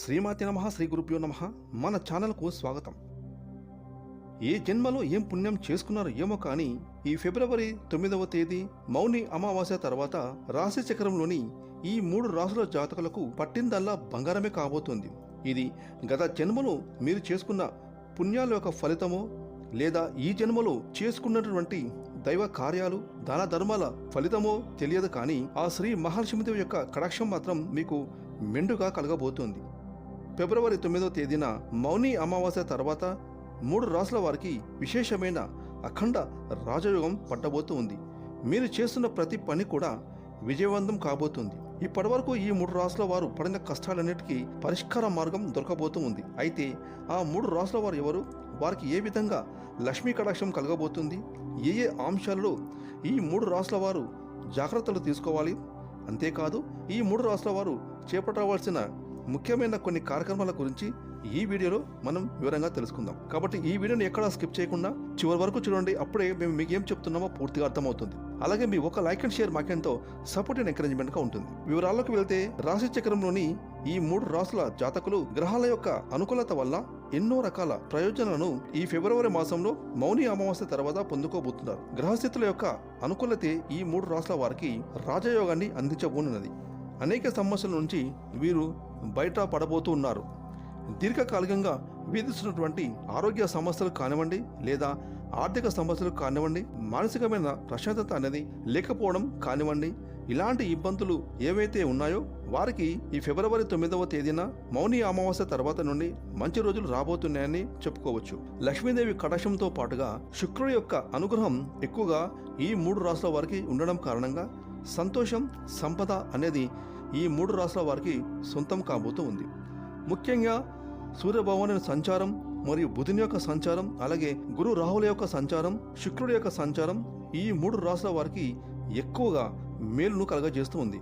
శ్రీమాతి నమ శ్రీ గురుభ్యో నమ. మన ఛానల్కు స్వాగతం. ఏ జన్మలో ఏం పుణ్యం చేసుకున్నారో ఏమో కానీ ఈ ఫిబ్రవరి తొమ్మిదవ తేదీ మౌని అమావాస్య తర్వాత రాశి చక్రంలోని ఈ మూడు రాసుల జాతకులకు పట్టిందల్లా బంగారమే కాబోతుంది. ఇది గత జన్మలో మీరు చేసుకున్న పుణ్యాల యొక్క ఫలితమో లేదా ఈ జన్మలో చేసుకున్నటువంటి దైవ కార్యాలు దాన ధర్మాల ఫలితమో తెలియదు కానీ ఆ శ్రీ మహాలక్ష్మీదేవి యొక్క కటాక్షం మాత్రం మీకు మెండుగా కలగబోతోంది. ఫిబ్రవరి తొమ్మిదవ తేదీన మౌని అమావాస్య తర్వాత మూడు రాసుల వారికి విశేషమైన అఖండ రాజయోగం పట్టబోతూ ఉంది మీరు చేస్తున్న ప్రతి పని కూడా విజయవంతం కాబోతుంది. ఇప్పటివరకు ఈ మూడు రాసుల వారు పడిన కష్టాలన్నిటికీ పరిష్కార మార్గం దొరకబోతూ ఉంది అయితే ఆ మూడు రాసుల వారు ఎవరు? వారికి ఏ విధంగా లక్ష్మీ కటాక్షం కలగబోతుంది? ఏ ఏ అంశాల్లో ఈ మూడు రాసుల వారు జాగ్రత్తలు తీసుకోవాలి? అంతేకాదు ఈ మూడు రాసుల వారు చేపట్టవలసిన ముఖ్యమైన కొన్ని కార్యక్రమాల గురించి ఈ వీడియోలో మనం వివరంగా తెలుసుకుందాం. కాబట్టి ఈ వీడియోని ఎక్కడా స్కిప్ చేయకుండా చివరి వరకు చూడండి. అప్పుడే మేము మీకు ఏం చెప్తున్నామో పూర్తిగా అర్థమవుతుంది. అలాగే మీ ఒక లైక్ అండ్ షేర్ మాకెంతో సపోర్ట్ అండ్ ఎంకరేజ్మెంట్గా ఉంటుంది. వివరాల్లోకి వెళ్తే రాశి చక్రంలోని ఈ మూడు రాసుల జాతకులు గ్రహాల యొక్క అనుకూలత వల్ల ఎన్నో రకాల ప్రయోజనాలను ఈ ఫిబ్రవరి మాసంలో మౌని అమావాస్య తర్వాత పొందుకోబోతున్నారు. గ్రహస్థితుల యొక్క అనుకూలతే ఈ మూడు రాసుల వారికి రాజయోగాన్ని అందించబోనున్నది. అనేక సమస్యల నుంచి వీరు బయట పడబోతూ ఉన్నారు. దీర్ఘకాలికంగా వేధిస్తున్నటువంటి ఆరోగ్య సమస్యలు కానివ్వండి లేదా ఆర్థిక సమస్యలు కానివ్వండి మానసికమైన ప్రశాంతత అనేది లేకపోవడం కానివ్వండి ఇలాంటి ఇబ్బందులు ఏవైతే ఉన్నాయో వారికి ఈ ఫిబ్రవరి తొమ్మిదవ తేదీన మౌని అమావాస్య తర్వాత నుండి మంచి రోజులు రాబోతున్నాయని చెప్పుకోవచ్చు. లక్ష్మీదేవి కటాక్షంతో పాటుగా శుక్రుడి యొక్క అనుగ్రహం ఎక్కువగా ఈ మూడు రాష్ట్రాల వారికి ఉండడం కారణంగా సంతోషం సంపద అనేది ఈ మూడు రాష్ట్రాల వారికి సొంతం కాబోతూ ఉంది. ముఖ్యంగా సూర్యభగవాను సంచారం మరియు బుధుని యొక్క సంచారం అలాగే గురు రాహుల యొక్క సంచారం శుక్రుడి యొక్క సంచారం ఈ మూడు రాసుల వారికి ఎక్కువగా మేలును కలగజేస్తూ ఉంది.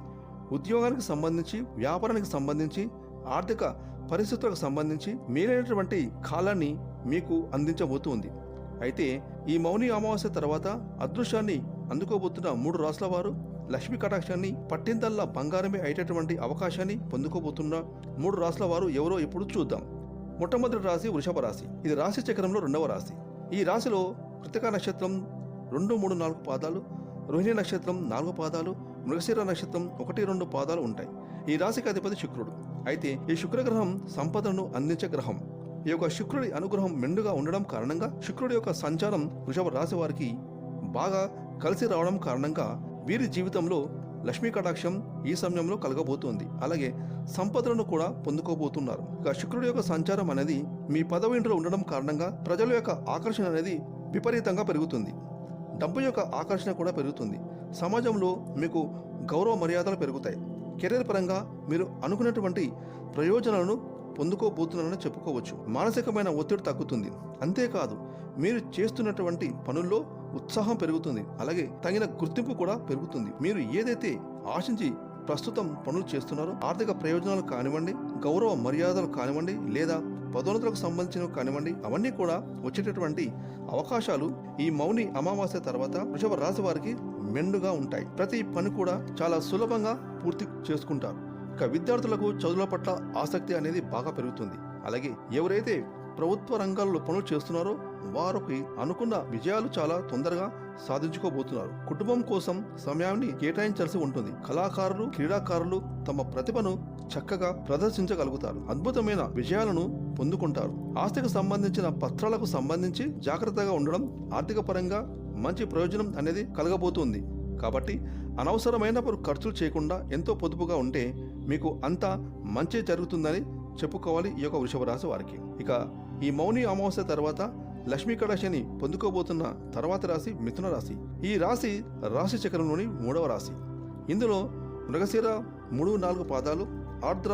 ఉద్యోగానికి సంబంధించి వ్యాపారానికి సంబంధించి ఆర్థిక పరిస్థితులకు సంబంధించి మేలైనటువంటి కాలాన్ని మీకు అందించబోతుంది అయితే ఈ మౌని అమావాస్య తర్వాత అదృశ్యాన్ని అందుకోబోతున్న మూడు రాసుల వారు లక్ష్మీ కటాక్షాన్ని పట్టిందల్లా బంగారమే అయ్యేటటువంటి అవకాశాన్ని పొందుకోబోతున్న మూడు రాసుల వారు ఎవరో ఇప్పుడు చూద్దాం. మొట్టమొదటి రాశి వృషభ రాశి. ఇది రాశి చక్రంలో రెండవ రాశి. ఈ రాశిలో కృతికా నక్షత్రం రెండు మూడు నాలుగు పాదాలు రోహిణి నక్షత్రం నాలుగు పాదాలు మృగశిర నక్షత్రం ఒకటి రెండు పాదాలు ఉంటాయి. ఈ రాశికి అధిపతి శుక్రుడు. అయితే ఈ శుక్రగ్రహం సంపదను అందించే గ్రహం. ఈ యొక్క శుక్రుడి అనుగ్రహం మెండుగా ఉండడం కారణంగా శుక్రుడి యొక్క సంచారం వృషభ రాశి వారికి బాగా కలిసి రావడం కారణంగా వీరి జీవితంలో లక్ష్మీ కటాక్షం ఈ సమయంలో కలగబోతోంది. అలాగే సంపదలను కూడా పొందుకోబోతున్నారు. ఇక శుక్రుడి యొక్క సంచారం అనేది మీ పదవి ఇంట్లో ఉండడం కారణంగా ప్రజల యొక్క ఆకర్షణ అనేది విపరీతంగా పెరుగుతుంది. డబ్బు యొక్క ఆకర్షణ కూడా పెరుగుతుంది. సమాజంలో మీకు గౌరవ మర్యాదలు పెరుగుతాయి. కెరీర్ పరంగా మీరు అనుకున్నటువంటి ప్రయోజనాలను పొందుకోబోతున్నారని చెప్పుకోవచ్చు. మానసికమైన ఒత్తిడి తగ్గుతుంది. అంతేకాదు మీరు చేస్తున్నటువంటి పనుల్లో ఉత్సాహం పెరుగుతుంది. అలాగే తగిన గుర్తింపు కూడా పెరుగుతుంది. మీరు ఏదైతే ఆశించి ప్రస్తుతం పనులు చేస్తున్నారో ఆర్థిక ప్రయోజనాలు కానివ్వండి గౌరవ మర్యాదలు కానివ్వండి లేదా పదోన్నతులకు సంబంధించినవి కానివ్వండి అవన్నీ కూడా వచ్చేటటువంటి అవకాశాలు ఈ మౌని అమావాస్య తర్వాత వృషభ రాశి వారికి మెండుగా ఉంటాయి. ప్రతి పని కూడా చాలా సులభంగా పూర్తి చేసుకుంటారు. ఇక విద్యార్థులకు చదువుల పట్ల ఆసక్తి అనేది బాగా పెరుగుతుంది. అలాగే ఎవరైతే ప్రభుత్వ రంగాల్లో పనులు చేస్తున్నారో వారికి అనుకున్న విజయాలు చాలా తొందరగా సాధించుకోబోతున్నారు. కుటుంబం కోసం సమయాన్ని కేటాయించాల్సి ఉంటుంది. కళాకారులు క్రీడాకారులు తమ ప్రతిభను చక్కగా ప్రదర్శించగలుగుతారు. అద్భుతమైన విజయాలను పొందుకుంటారు. ఆస్తికి సంబంధించిన పత్రాలకు సంబంధించి జాగ్రత్తగా ఉండడం ఆర్థిక పరంగా మంచి ప్రయోజనం అనేది కలగబోతుంది. కాబట్టి అనవసరమైనప్పుడు ఖర్చులు చేయకుండా ఎంతో పొదుపుగా ఉంటే మీకు అంతా మంచి జరుగుతుందని చెప్పుకోవాలి ఈ యొక్క వృషభ రాశి వారికి. ఇక ఈ మౌని అమావాస్య తర్వాత లక్ష్మీ కటాక్షని పొందుకోబోతున్న తర్వాత రాశి మిథున రాశి. ఈ రాశి రాశి చక్రంలోని మూడవ రాశి. ఇందులో మృగశిర మూడు నాలుగు పాదాలు ఆర్ద్ర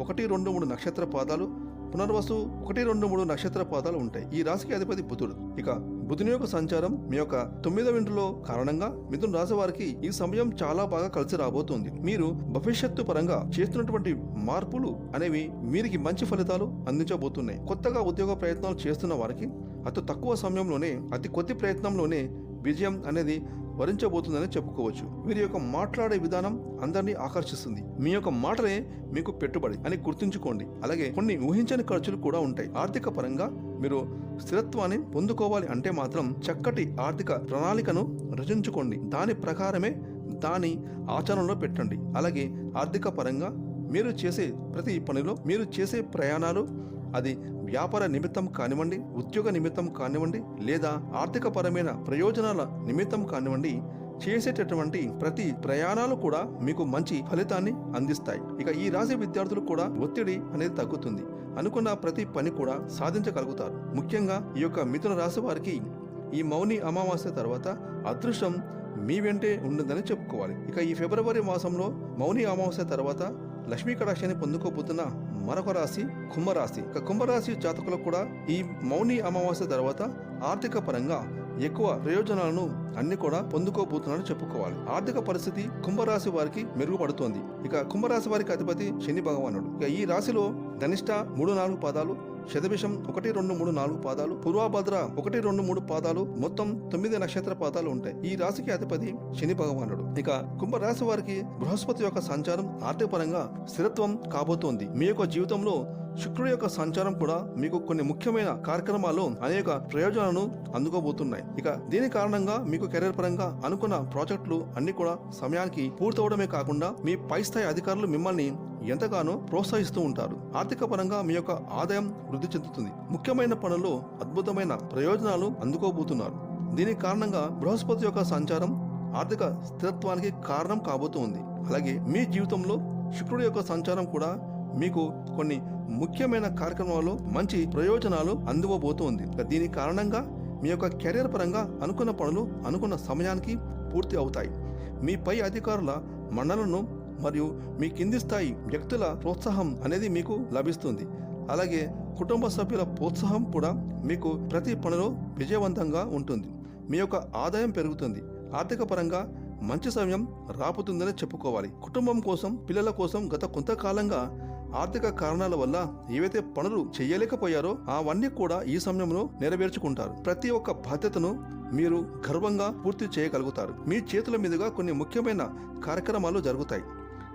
ఒకటి రెండు మూడు నక్షత్ర పాదాలు పునర్వసు ఒకటి రెండు మూడు నక్షత్ర పాదాలు ఉంటాయి. ఈ రాశికి అధిపతి బుధుడు. ఇక బుధుని యొక్క సంచారం మీ యొక్క తొమ్మిదవ ఇంటిలో కారణంగా మిథున రాశి వారికి ఈ సమయం చాలా బాగా కలిసి రాబోతుంది. మీరు భవిష్యత్తు పరంగా చేస్తున్నటువంటి మార్పులు అనేవి మీరికి మంచి ఫలితాలు అందించబోతున్నాయి. కొత్తగా ఉద్యోగ ప్రయత్నాలు చేస్తున్న వారికి అతి తక్కువ సమయంలోనే అతి కొద్ది ప్రయత్నంలోనే విజయం అనేది వరించబోతుందని చెప్పుకోవచ్చు. వీరి యొక్క మాట్లాడే విధానం అందరినీ ఆకర్షిస్తుంది. మీ యొక్క మాటలే మీకు పెట్టుబడి అని గుర్తుంచుకోండి. అలాగే కొన్ని ఊహించని ఖర్చులు కూడా ఉంటాయి. ఆర్థిక పరంగా మీరు స్థిరత్వాన్ని పొందుకోవాలి అంటే మాత్రం చక్కటి ఆర్థిక ప్రణాళికను రచించుకోండి. దాని ప్రకారమే దాని ఆచరణలో పెట్టండి. అలాగే ఆర్థిక పరంగా మీరు చేసే ప్రతి పనిలో మీరు చేసే ప్రయాణాలు అది వ్యాపార నిమిత్తం కానివ్వండి ఉద్యోగ నిమిత్తం కానివ్వండి లేదా ఆర్థిక పరమైన ప్రయోజనాల నిమిత్తం కానివ్వండి చేసేటటువంటి ప్రతి ప్రయాణాలు కూడా మీకు మంచి ఫలితాన్ని అందిస్తాయి. ఇక ఈ రాశి విద్యార్థులు కూడా ఒత్తిడి అనేది తగ్గుతుంది. అనుకున్న ప్రతి పని కూడా సాధించగలుగుతారు. ముఖ్యంగా ఈ యొక్క మిథున రాశి వారికి ఈ మౌని అమావాస్య తర్వాత అదృష్టం మీ వెంటే ఉండదని చెప్పుకోవాలి. ఇక ఈ ఫిబ్రవరి మాసంలో మౌని అమావాస్య తర్వాత లక్ష్మీ కటాక్షాన్ని పొందుకోబోతున్న మరొక రాశి కుంభరాశి. ఇక కుంభరాశి జాతకులకు కూడా ఈ మౌని అమావాస్య తర్వాత ఆర్థిక పరంగా ఎక్కువ ప్రయోజనాలను అన్ని కూడా పొందుకోబోతున్నారని చెప్పుకోవాలి. ఆర్థిక పరిస్థితి కుంభరాశి వారికి మెరుగుపడుతోంది. ఇక కుంభరాశి వారికి అధిపతి శని భగవానుడు. ఇక ఈ రాశిలో ధనిష్ట మూడు నాలుగు పాదాలు శతభిషం ఒకటి రెండు మూడు నాలుగు పాదాలు పూర్వభద్ర ఒకటి రెండు మూడు పాదాలు మొత్తం తొమ్మిది నక్షత్ర పాదాలు ఉంటాయి. ఈ రాశికి అధిపతి శని భగవానుడు. ఇక కుంభరాశి వారికి బృహస్పతి యొక్క సంచారం ఆర్థిక పరంగా స్థిరత్వం కాబోతోంది. మీ యొక్క జీవితంలో శుక్రుడి యొక్క సంచారం కూడా మీకు కొన్ని ముఖ్యమైన కార్యక్రమాలు అనేక ప్రయోజనాలను అందుకోబోతున్నాయి. ఇక దీని కారణంగా మీకు కెరీర్ పరంగా అనుకున్న ప్రాజెక్టులు అన్ని కూడా సమయానికి పూర్తవడమే కాకుండా మీ పై స్థాయి అధికారులు మిమ్మల్ని ఎంతగానో ప్రోత్సహిస్తూ ఉంటారు. ఆర్థిక పరంగా మీ యొక్క ఆదాయం వృద్ధి చెందుతుంది. ముఖ్యమైన పనుల్లో అద్భుతమైన ప్రయోజనాలు అందుకోబోతున్నారు. దీని కారణంగా బృహస్పతి యొక్క సంచారం ఆర్థిక స్థిరత్వానికి కారణం కాబోతుంది. అలాగే మీ జీవితంలో శుక్రుడి యొక్క సంచారం కూడా మీకు కొన్ని ముఖ్యమైన కార్యక్రమాల్లో మంచి ప్రయోజనాలు అందివ్వబోతోంది దీని కారణంగా మీ యొక్క కెరీర్ పరంగా అనుకున్న పనులు అనుకున్న సమయానికి పూర్తి అవుతాయి. మీ పై అధికారుల మండలను మరియు మీ కింది స్థాయి వ్యక్తుల ప్రోత్సాహం అనేది మీకు లభిస్తుంది. అలాగే కుటుంబ సభ్యుల ప్రోత్సాహం కూడా మీకు ప్రతి పనిలో విజయవంతంగా ఉంటుంది. మీ యొక్క ఆదాయం పెరుగుతుంది. ఆర్థిక పరంగా మంచి సమయం రాపుతుందని చెప్పుకోవాలి. కుటుంబం కోసం పిల్లల కోసం గత కొంతకాలంగా ఆర్థిక కారణాల వల్ల ఏవైతే పనులు చేయలేకపోయారో అవన్నీ కూడా ఈ సమయంలో నెరవేర్చుకుంటారు. ప్రతి ఒక్క బాధ్యతను మీరు గర్వంగా పూర్తి చేయగలుగుతారు. మీ చేతుల మీదుగా కొన్ని ముఖ్యమైన కార్యక్రమాలు జరుగుతాయి.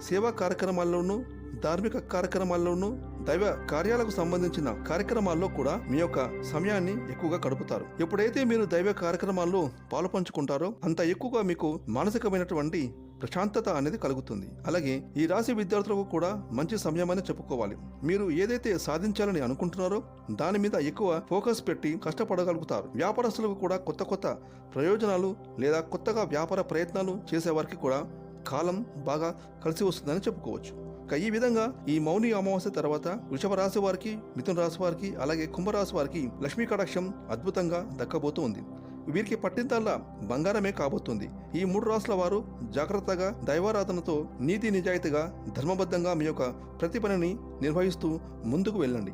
సేవా కార్యక్రమాల్లోనూ ధార్మిక కార్యక్రమాల్లోనూ దైవ కార్యాలకు సంబంధించిన కార్యక్రమాల్లో కూడా మీ యొక్క సమయాన్ని ఎక్కువగా గడుపుతారు. ఎప్పుడైతే మీరు దైవ కార్యక్రమాల్లో పాలుపంచుకుంటారో అంత ఎక్కువగా మీకు మానసికమైనటువంటి ప్రశాంతత అనేది కలుగుతుంది. అలాగే ఈ రాశి విద్యార్థులకు కూడా మంచి సమయం అని చెప్పుకోవాలి. మీరు ఏదైతే సాధించాలని అనుకుంటున్నారో దాని మీద ఎక్కువ ఫోకస్ పెట్టి కష్టపడగలుగుతారు. వ్యాపారస్తులకు కూడా కొత్త కొత్త ప్రయోజనాలు లేదా కొత్తగా వ్యాపార ప్రయత్నాలు చేసేవారికి కూడా కాలం బాగా కలిసి వస్తుందని చెప్పుకోవచ్చు. ఈ విధంగా ఈ మౌని అమావాస్య తర్వాత వృషభ రాశి వారికి మిథున రాశి వారికి అలాగే కుంభరాశి వారికి లక్ష్మీ కటాక్షం అద్భుతంగా దక్కబోతుంది. వీరికి పట్టిందల్లా బంగారమే కాబోతుంది. ఈ మూడు రాసుల వారు జాగ్రత్తగా దైవారాధనతో నీతి నిజాయితీగా ధర్మబద్ధంగా మీ యొక్క ప్రతి పనిని నిర్వహిస్తూ ముందుకు వెళ్ళండి.